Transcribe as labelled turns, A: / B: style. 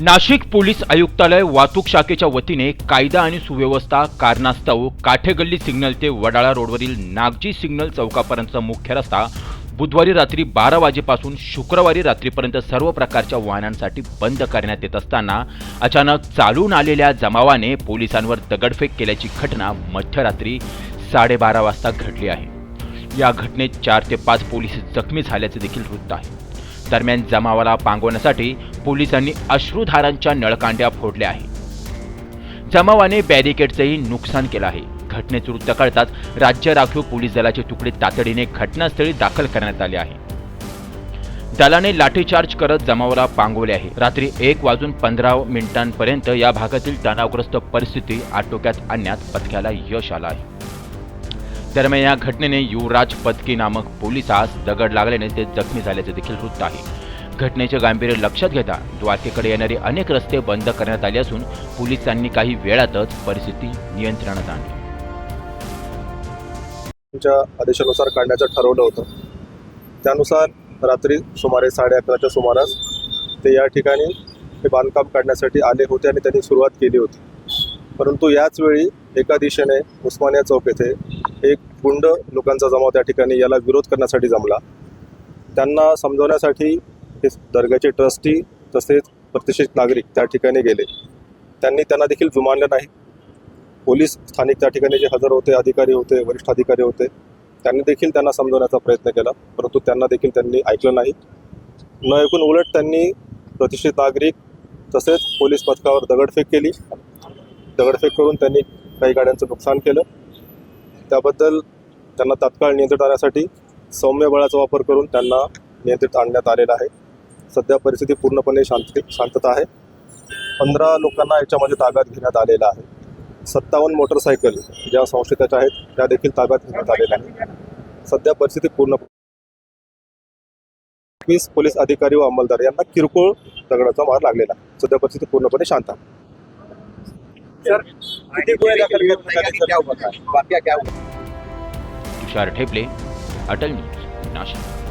A: Nashik police आयुक्तालय वाहतूक शाखेच्या वतीने कायदा आणि सुव्यवस्था कारणास्तव काठेगल्ली सिग्नल ते वडाळा रोडवरील नागजी सिग्नल चौकापर्यंतचा मुख्य रस्ता बुधवारी रात्री बारा वाजेपासून शुक्रवारी रात्रीपर्यंत सर्व प्रकारच्या वाहनांसाठी बंद करण्यात येत असताना अचानक चालून आलेल्या जमावाने पोलिसांवर दगडफेक केल्याची घटना मध्यरात्री साडेबारा वाजता घडली आहे. या घटनेत चार ते पाच पोलीस जखमी झाल्याचे देखील वृत्त आहे. दरम्यान जमावाला पांगवण्यासाठी पोलिसांनी अश्रुधारांच्या नळकांड्या फोडल्या आहे जमावाने बॅरिकेडचंही नुकसान केलं आहे. घटनेचे वृत्त कळताच राज्य राखीव पोलीस दलाचे तुकडे तातडीने घटनास्थळी दाखल करण्यात आले आहे. दलाने लाठीचार्ज करत जमावाला पांगवले आहे. रात्री एक वाजून पंधरा मिनिटांपर्यंत या भागातील तणावग्रस्त परिस्थिती आटोक्यात आणण्यात पथकाला यश आलं आहे. दरम्यान या घटनेने युवराज पदकी नामक पोलिसास दगड लागल्याने ते जखमी झाल्याचे देखील वृत्त आहे. घटनेचे गांभीर्य लक्षात घेता द्वारकेकडे येणारे अनेक रस्ते बंद करण्यात आले असून पोलिसांनी काही वेळातच परिस्थिती नियंत्रणात आणली.
B: तुमच्या आदेशानुसार काढण्याचं ठरवलं होतं. त्यानुसार रात्री सुमारे साडे अकराच्या सुमारास ते या ठिकाणी हे बांधकाम काढण्यासाठी आले होते आणि त्यांनी सुरुवात केली होती. परंतु याच वेळी एका दिशेने उस्मानिया चौक येथे एक गुंड लोकांचा जमाव त्या ठिकाणी याला विरोध करण्यासाठी जमला. त्यांना समजवण्यासाठी हे दर्ग्याचे ट्रस्टी तसेच प्रतिष्ठित नागरिक त्या ठिकाणी गेले. त्यांनी त्यांना देखील जुमानलं नाही. पोलीस स्थानिक त्या ठिकाणी जे हजर होते अधिकारी होते वरिष्ठ अधिकारी होते त्यांनी देखील त्यांना समजवण्याचा प्रयत्न केला. परंतु त्यांना देखील त्यांनी ऐकलं नाही. न ऐकून उलट त्यांनी प्रतिष्ठित नागरिक तसेच पोलीस पथकावर दगडफेक केली. दगडफेक करून त्यांनी काही गाड्यांचं नुकसान केलं. त्याबद्दल त्यांना तात्काळ नियंत्रित आणण्यासाठी सौम्य बळाचा वापर करून त्यांना नियंत्रित आणण्यात आलेला आहे. सध्या परिस्थिती पूर्णपणे शांत शांतता आहे. पंधरा लोकांना याच्यामध्ये ताब्यात घेण्यात आलेला आहे. सत्तावन्न मोटरसायकल ज्या संशयिताच्या आहेत त्या देखील ताब्यात घेण्यात आलेल्या आहेत. सध्या परिस्थिती पूर्ण वीस पोलीस अधिकारी व अंमलदार यांना किरकोळ दगडाचा मार लागलेला आहे. सध्या परिस्थिती पूर्णपणे शांत आहे.
A: तुषार ठेपले अटल न्यूज नाशिक.